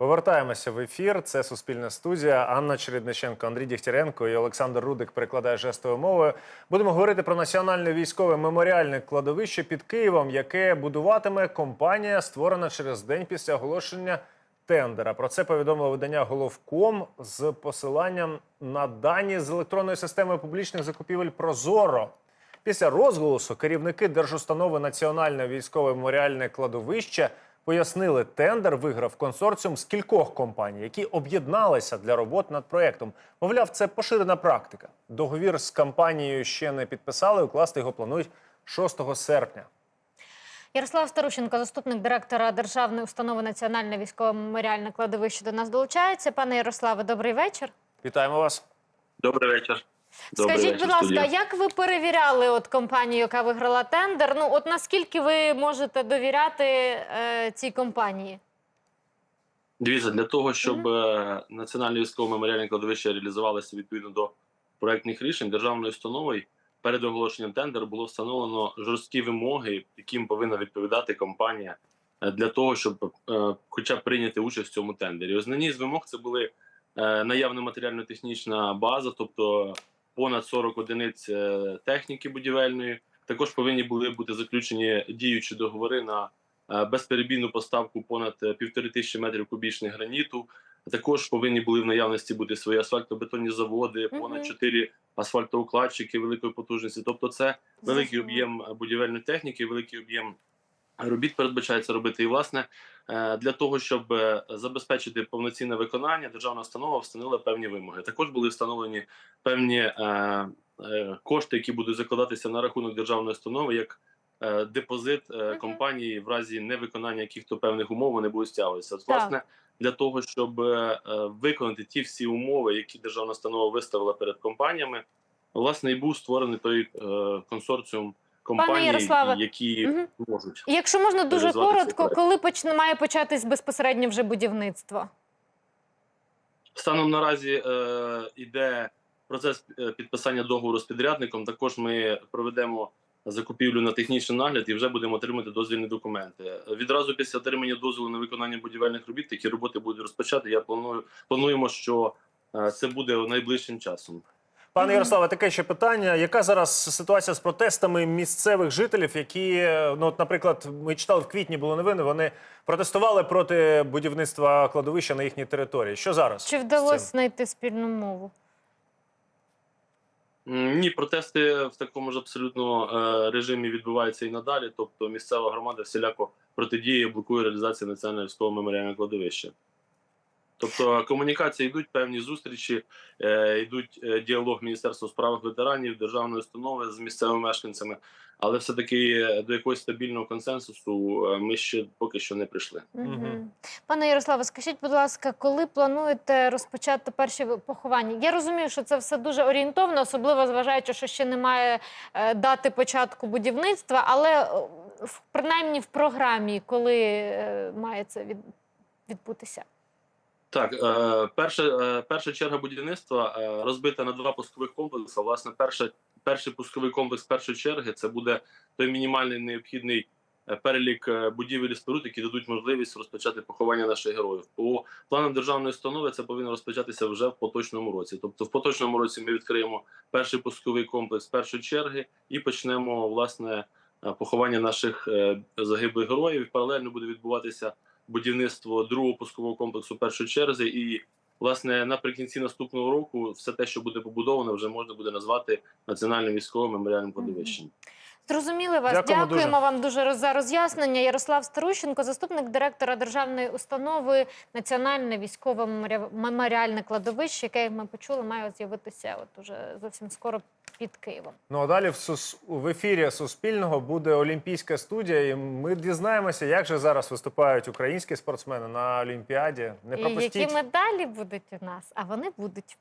Повертаємося в ефір. Це Суспільна студія. Анна Чередниченко, Андрій Дігтяренко і Олександр Рудик перекладає жестовою мовою. Будемо говорити про національне військове меморіальне кладовище під Києвом, яке будуватиме компанія, створена через день після оголошення тендера. Про це повідомило видання Головком з посиланням на дані з електронної системи публічних закупівель Прозоро. Після розголосу керівники держустанови Національне військове меморіальне кладовище пояснили, тендер виграв консорціум з кількох компаній, які об'єдналися для робот над проектом. Мовляв, це поширена практика. Договір з компанією ще не підписали. Укласти його планують 6 серпня. Ярослав Старущенко, заступник директора Державної установи Національне військове меморіальне кладовище, до нас долучається. Пане Ярославе, добрий вечір. Вітаємо вас. Добрий вечір. Добрий Скажіть, вечір, будь ласка, студія. як ви перевіряли от компанію, яка виграла тендер? Ну, от наскільки ви можете довіряти е, цій компанії? Дивіться, для того, щоб е, Національне військове меморіальне кладовище реалізувалося відповідно до проектних рішень державною установою, перед оголошенням тендеру було встановлено жорсткі вимоги, яким повинна відповідати компанія е, для того, щоб е, хоча б прийняти участь в цьому тендері. Основні з вимог це були е, наявна матеріально-технічна база, тобто понад 40 одиниць е, техніки будівельної. Також повинні були бути заключені діючі договори на е, безперебійну поставку понад е, півтори тисячі метрів кубічних граніту. Також повинні були в наявності бути свої асфальтобетонні заводи, понад чотири асфальтоукладчики великої потужності. Тобто, це великий об'єм будівельної техніки, великий об'єм робіт передбачається робити. І власне е, для того, щоб е, забезпечити повноцінне виконання, державна установа встановила певні вимоги. Також були встановлені певні е, кошти, які будуть закладатися на рахунок державної установи, як депозит компанії в разі невиконання яких-то певних умов вони будуть стягуватися. От, власне, для того, щоб виконати ті всі умови, які державна установа виставила перед компаніями, власне, і був створений той консорціум компаній, Ярославе, які мгм. можуть. Якщо можна дуже коротко, коли почне має початись безпосередньо вже будівництво? Станом наразі е, іде процес е, підписання договору з підрядником. Також ми проведемо закупівлю на технічний нагляд і вже будемо отримати дозвільні документи. Відразу після отримання дозволу на виконання будівельних робіт, такі роботи будуть розпочати. Я планую плануємо, що е, це буде найближчим часом. Пане Ярославе, таке ще питання. Яка зараз ситуація з протестами місцевих жителів, які, ну, от, наприклад, ми читали в квітні було новини, вони протестували проти будівництва кладовища на їхній території. Що зараз? Чи вдалося цим? знайти спільну мову? Ні, протести в такому ж абсолютно е, режимі відбуваються і надалі. Тобто місцева громада всіляко протидіє, блокує реалізацію національного військового меморіального кладовища. Тобто комунікації йдуть певні зустрічі, е, йдуть е, діалог Міністерства у справах ветеранів, державної установи з місцевими мешканцями, але все-таки е, до якогось стабільного консенсусу е, ми ще поки що не прийшли. Мгм. Пане Ярославе, скажіть, будь ласка, коли плануєте розпочати перші поховання? Я розумію, що це все дуже орієнтовно, особливо зважаючи, що ще немає е, дати початку будівництва, але е, в- принаймні в програмі, коли е, має це від, відбутися? Так, е, перша, е, перша черга будівництва е, розбита на два пускових комплекси. Власне, перша, перший пусковий комплекс першої черги це буде той мінімальний необхідний е, перелік будівель і споруд, які дадуть можливість розпочати поховання наших героїв. По планам державної установи це повинно розпочатися вже в поточному році. Тобто, в поточному році ми відкриємо перший пусковий комплекс першої черги і почнемо власне поховання наших загиблих героїв. Паралельно буде відбуватися будівництво другого пускового комплексу першої черзі, і власне наприкінці наступного року все те, що буде побудовано, вже можна буде назвати національним військовим меморіальним кладовищем. Зрозуміли вас. Дякуємо Дякуємо, дуже. вам дуже за роз'яснення. Ярослав Старущенко, заступник директора державної установи Національне військове меморі- меморіальне кладовище, яке як ми почули, має з'явитися от уже зовсім скоро під Києвом. Ну а далі в, сус... в ефірі Суспільного буде Олімпійська студія, і ми дізнаємося, як же зараз виступають українські спортсмени на Олімпіаді. Не І які медалі будуть у нас, а вони будуть.